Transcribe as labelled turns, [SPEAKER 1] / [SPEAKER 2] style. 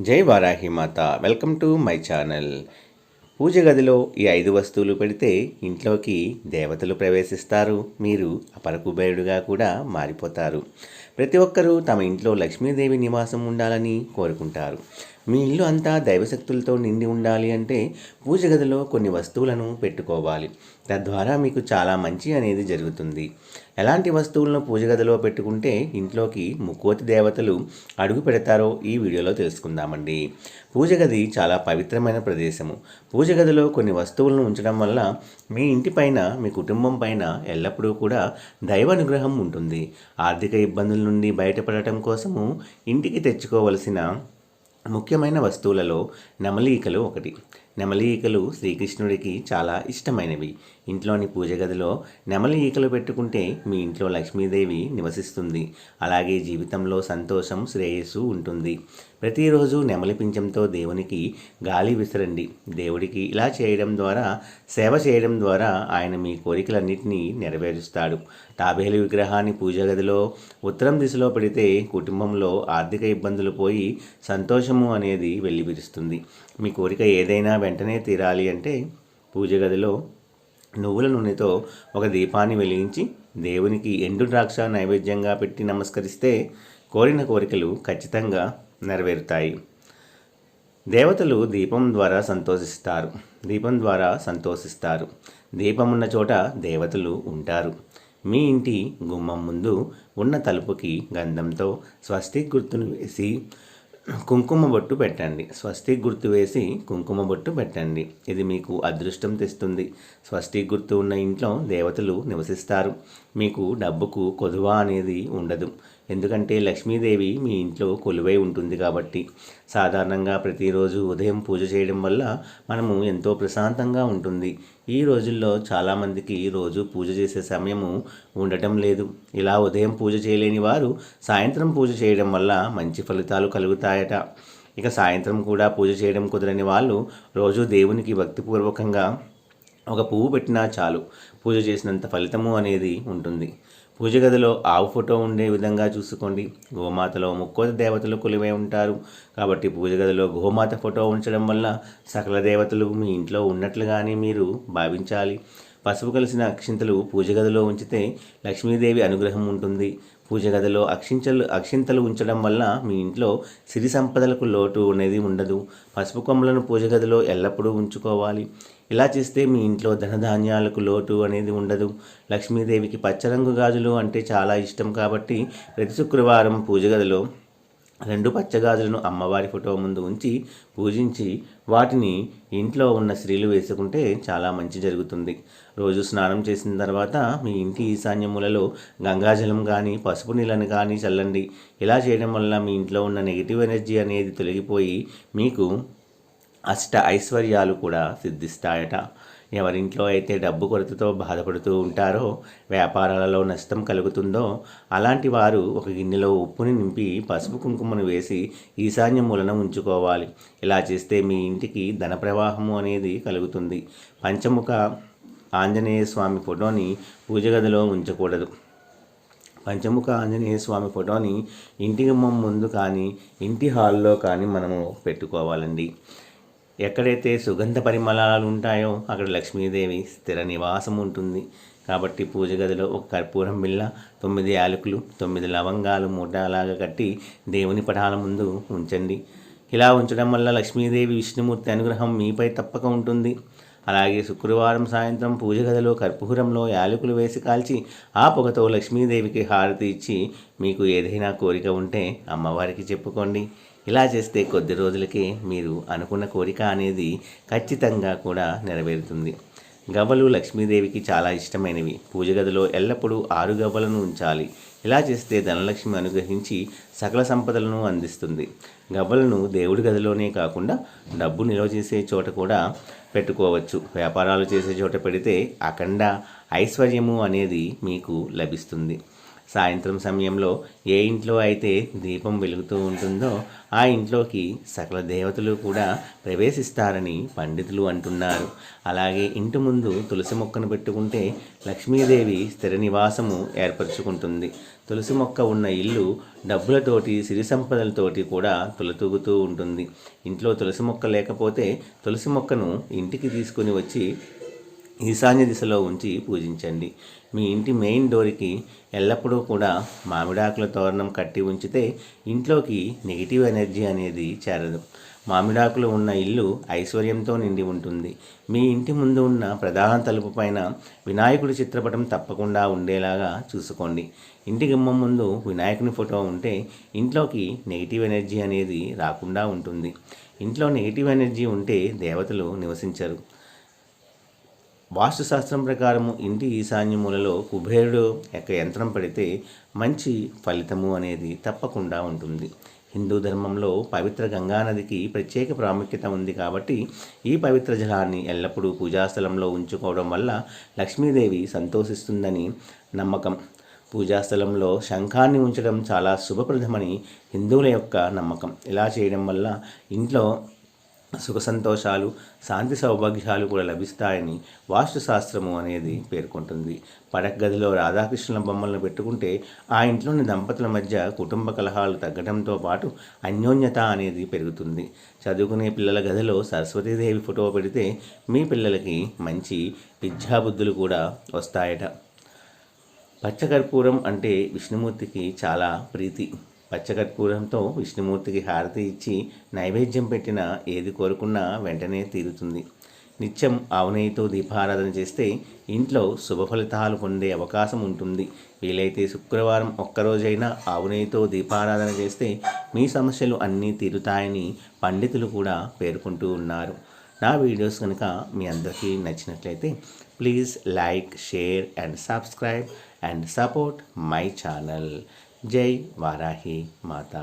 [SPEAKER 1] జై Varahi Mata. Welcome to my channel. పూజ గదిలో ఈ ఐదు వస్తువులు పెడితే ఇంట్లోకి దేవతలు ప్రవేశిస్తారు. మీరు అపరకుబేరుడుగా కూడా మారిపోతారు. ప్రతి ఒక్కరూ తమ ఇంట్లో లక్ష్మీదేవి నివాసం ఉండాలని కోరుకుంటారు. మీ ఇల్లు అంతా దైవశక్తులతో నిండి ఉండాలి అంటే పూజ గదిలో కొన్ని వస్తువులను పెట్టుకోవాలి. తద్వారా మీకు చాలా మంచి అనేది జరుగుతుంది. ఎలాంటి వస్తువులను పూజ గదిలో పెట్టుకుంటే ఇంట్లోకి ముక్కోతి దేవతలు అడుగు పెడతారో ఈ వీడియోలో తెలుసుకుందామండి. పూజ గది చాలా పవిత్రమైన ప్రదేశము. పూజ గదిలో కొన్ని వస్తువులను ఉంచడం వల్ల మీ ఇంటిపైన మీ కుటుంబం పైన ఎల్లప్పుడూ కూడా దైవ అనుగ్రహం ఉంటుంది. ఆర్థిక ఇబ్బందుల నుండి బయటపడటం కోసము ఇంటికి తెచ్చుకోవలసిన ముఖ్యమైన వస్తువులలో నెమలీకలు ఒకటి. నెమలి ఈకలు శ్రీకృష్ణుడికి చాలా ఇష్టమైనవి. ఇంట్లోని పూజ గదిలో నెమలి ఈకలు పెట్టుకుంటే మీ ఇంట్లో లక్ష్మీదేవి నివసిస్తుంది. అలాగే జీవితంలో సంతోషం శ్రేయస్సు ఉంటుంది. ప్రతిరోజు నెమలి పింఛంతో దేవునికి గాలి విసరండి. దేవుడికి ఇలా చేయడం ద్వారా సేవ చేయడం ద్వారా ఆయన మీ కోరికలన్నింటినీ నెరవేరుస్తాడు. తాబేలు విగ్రహాన్ని పూజ గదిలో ఉత్తరం దిశలో పెడితే కుటుంబంలో ఆర్థిక ఇబ్బందులు పోయి సంతోషము అనేది వెల్లివిరుస్తుంది. మీ కోరిక ఏదైనా వెంటనే తీరాలి అంటే పూజ గదిలో నువ్వుల నూనెతో ఒక దీపాన్ని వెలిగించి దేవునికి ఎండు ద్రాక్ష నైవేద్యంగా పెట్టి నమస్కరిస్తే కోరిన కోరికలు ఖచ్చితంగా నెరవేరుతాయి. దేవతలు దీపం ద్వారా సంతోషిస్తారు. దీపం ద్వారా సంతోషిస్తారు. దీపం ఉన్న చోట దేవతలు ఉంటారు. మీ ఇంటి గుమ్మం ముందు ఉన్న తలుపుకి గంధంతో స్వస్తి గుర్తును వేసి కుంకుమ బొట్టు పెట్టండి. స్వస్తి గుర్తు వేసి కుంకుమ బొట్టు పెట్టండి. ఇది మీకు అదృష్టం తెస్తుంది. స్వస్తి గుర్తు ఉన్న ఇంట్లో దేవతలు నివసిస్తారు. మీకు డబ్బుకు కొదువ అనేది ఉండదు. ఎందుకంటే లక్ష్మీదేవి మీ ఇంట్లో కొలువై ఉంటుంది కాబట్టి. సాధారణంగా ప్రతిరోజు ఉదయం పూజ చేయడం వల్ల మనము ఎంతో ప్రశాంతంగా ఉంటుంది. ఈ రోజుల్లో చాలామందికి రోజు పూజ చేసే సమయము ఉండటం లేదు. ఇలా ఉదయం పూజ చేయలేని వారు సాయంత్రం పూజ చేయడం వల్ల మంచి ఫలితాలు కలుగుతాయట. ఇక సాయంత్రం కూడా పూజ చేయడం కుదరని వాళ్ళు రోజు దేవునికి భక్తిపూర్వకంగా ఒక పువ్వు పెట్టినా చాలు. పూజ చేసినంత ఫలితము అనేది ఉంటుంది. పూజ గదిలో ఆవు ఫోటో ఉండే విధంగా చూసుకోండి. గోమాతలో ముక్కోత దేవతలు కొలివై ఉంటారు. కాబట్టి పూజ గదిలో గోమాత ఫోటో ఉంచడం వల్ల సకల దేవతలు మీ ఇంట్లో ఉన్నట్లుగానే మీరు భావించాలి. పసుపు కలిసిన అక్షింతలు పూజ గదిలో ఉంచితే లక్ష్మీదేవి అనుగ్రహం ఉంటుంది. పూజ గదిలో అక్షించలు అక్షింతలు ఉంచడం వల్ల మీ ఇంట్లో సిరి సంపదలకు లోటు అనేది ఉండదు. పసుపు కొమ్మలను పూజ గదిలో ఎల్లప్పుడూ ఉంచుకోవాలి. ఇలా చేస్తే మీ ఇంట్లో ధనధాన్యాలకు లోటు అనేది ఉండదు. లక్ష్మీదేవికి పచ్చరంగు గాజులు అంటే చాలా ఇష్టం కాబట్టి ప్రతి శుక్రవారం పూజ గదిలో రెండు పచ్చగాజులను అమ్మవారి ఫోటో ముందు ఉంచి పూజించి వాటిని ఇంట్లో ఉన్న స్త్రీలు వేసుకుంటే చాలా మంచి జరుగుతుంది. రోజు స్నానం చేసిన తర్వాత మీ ఇంటి ఈశాన్యములలో గంగాజలం కానీ పసుపు నీళ్ళని కానీ చల్లండి. ఇలా చేయడం వల్ల మీ ఇంట్లో ఉన్న నెగిటివ్ ఎనర్జీ అనేది తొలగిపోయి మీకు అష్ట ఐశ్వర్యాలు కూడా సిద్ధిస్తాయట. ఎవరింట్లో అయితే డబ్బు కొరతతో బాధపడుతూ ఉంటారో వ్యాపారాలలో నష్టం కలుగుతుందో అలాంటి వారు ఒక గిన్నెలో ఉప్పుని నింపి పసుపు కుంకుమను వేసి ఈశాన్య మూలన ఉంచుకోవాలి. ఇలా చేస్తే మీ ఇంటికి ధన ప్రవాహము అనేది కలుగుతుంది. పంచముఖ ఆంజనేయ స్వామి ఫోటోని పూజ గదిలో ఉంచకూడదు. పంచముఖ ఆంజనేయ స్వామి ఫోటోని ఇంటి గుమ్మం ముందు కానీ ఇంటి హాల్లో కానీ మనము పెట్టుకోవాలండి. ఎక్కడైతే సుగంధ పరిమళాలు ఉంటాయో అక్కడ లక్ష్మీదేవి స్థిర నివాసం ఉంటుంది. కాబట్టి పూజ గదిలో ఒక కర్పూరం బిళ్ళ తొమ్మిది యాలకులు తొమ్మిది లవంగాలు మూటలాగా కట్టి దేవుని పటాల ముందు ఉంచండి. ఇలా ఉంచడం వల్ల లక్ష్మీదేవి విష్ణుమూర్తి అనుగ్రహం మీపై తప్పక ఉంటుంది. అలాగే శుక్రవారం సాయంత్రం పూజ గదిలో కర్పూరంలో యాలకులు వేసి కాల్చి ఆ పొగతో లక్ష్మీదేవికి హారతి ఇచ్చి మీకు ఏదైనా కోరిక ఉంటే అమ్మవారికి చెప్పుకోండి. ఇలా చేస్తే కొద్ది రోజులకే మీరు అనుకున్న కోరిక అనేది ఖచ్చితంగా కూడా నెరవేరుతుంది. గవ్వలు లక్ష్మీదేవికి చాలా ఇష్టమైనవి. పూజ గదిలో ఎల్లప్పుడూ ఆరు గవ్వలను ఉంచాలి. ఇలా చేస్తే ధనలక్ష్మి అనుగ్రహించి సకల సంపదలను అందిస్తుంది. గవ్వలను దేవుడి గదిలోనే కాకుండా డబ్బు నిల్వ చేసే చోట కూడా పెట్టుకోవచ్చు. వ్యాపారాలు చేసే చోట పెడితే అఖండ ఐశ్వర్యము అనేది మీకు లభిస్తుంది. సాయంత్రం సమయంలో ఏ ఇంట్లో అయితే దీపం వెలుగుతూ ఉంటుందో ఆ ఇంట్లోకి సకల దేవతలు కూడా ప్రవేశిస్తారని పండితులు అంటున్నారు. అలాగే ఇంటి ముందు తులసి మొక్కను పెట్టుకుంటే లక్ష్మీదేవి స్థిర నివాసము ఏర్పరచుకుంటుంది. తులసి మొక్క ఉన్న ఇల్లు డబ్బులతోటి సిరి సంపదలతోటి కూడా తులతూగుతూ ఉంటుంది. ఇంట్లో తులసి మొక్క లేకపోతే తులసి మొక్కను ఇంటికి తీసుకుని వచ్చి ఈశాన్య దిశలో ఉంచి పూజించండి. మీ ఇంటి మెయిన్ డోర్కి ఎల్లప్పుడూ కూడా మామిడాకుల తోరణం కట్టి ఉంచితే ఇంట్లోకి నెగిటివ్ ఎనర్జీ అనేది చేరదు. మామిడాకులు ఉన్న ఇల్లు ఐశ్వర్యంతో నిండి ఉంటుంది. మీ ఇంటి ముందు ఉన్న ప్రధాన తలుపు పైన వినాయకుడి చిత్రపటం తప్పకుండా ఉండేలాగా చూసుకోండి. ఇంటి గుమ్మం ముందు వినాయకుని ఫోటో ఉంటే ఇంట్లోకి నెగిటివ్ ఎనర్జీ అనేది రాకుండా ఉంటుంది. ఇంట్లో నెగిటివ్ ఎనర్జీ ఉంటే దేవతలు నివసించరు. వాస్తుశాస్త్రం ప్రకారము ఇంటి ఈశాన్య మూలలో కుబేరుడు యొక్క యంత్రం పెడితే మంచి ఫలితము అనేది తప్పకుండా ఉంటుంది. హిందూ ధర్మంలో పవిత్ర గంగానదికి ప్రత్యేక ప్రాముఖ్యత ఉంది కాబట్టి ఈ పవిత్ర జలాన్ని ఎల్లప్పుడూ పూజాస్థలంలో ఉంచుకోవడం వల్ల లక్ష్మీదేవి సంతోషిస్తుందని నమ్మకం. పూజాస్థలంలో శంఖాన్ని ఉంచడం చాలా శుభప్రదమని హిందువుల యొక్క నమ్మకం. ఇలా చేయడం వల్ల ఇంట్లో సుఖ సంతోషాలు శాంతి సౌభాగ్యాలు కూడా లభిస్తాయని వాస్తుశాస్త్రము అనేది పేర్కొంటుంది. పడక గదిలో రాధాకృష్ణుల బొమ్మలను పెట్టుకుంటే ఆ ఇంట్లోని దంపతుల మధ్య కుటుంబ కలహాలు తగ్గడంతో పాటు అన్యోన్యత అనేది పెరుగుతుంది. చదువుకునే పిల్లల గదిలో సరస్వతీదేవి ఫోటో పెడితే మీ పిల్లలకి మంచి విద్యాబుద్ధులు కూడా వస్తాయట. పచ్చకర్పూరం అంటే విష్ణుమూర్తికి చాలా ప్రీతి. పచ్చకర్పూరంతో విష్ణుమూర్తికి హారతి ఇచ్చి నైవేద్యం పెట్టిన ఏది కోరుకున్నా వెంటనే తీరుతుంది. నిత్యం ఆవునేయితో దీపారాధన చేస్తే ఇంట్లో శుభ ఫలితాలు పొందే అవకాశం ఉంటుంది. వీలైతే శుక్రవారం ఒక్కరోజైనా ఆవునేయితో దీపారాధన చేస్తే మీ సమస్యలు అన్నీ తీరుతాయని పండితులు కూడా పేర్కొంటూ ఉన్నారు. నా వీడియోస్ కనుక మీ అందరికీ నచ్చినట్లయితే please like share and subscribe and support my channel. జై వారాహి మాతా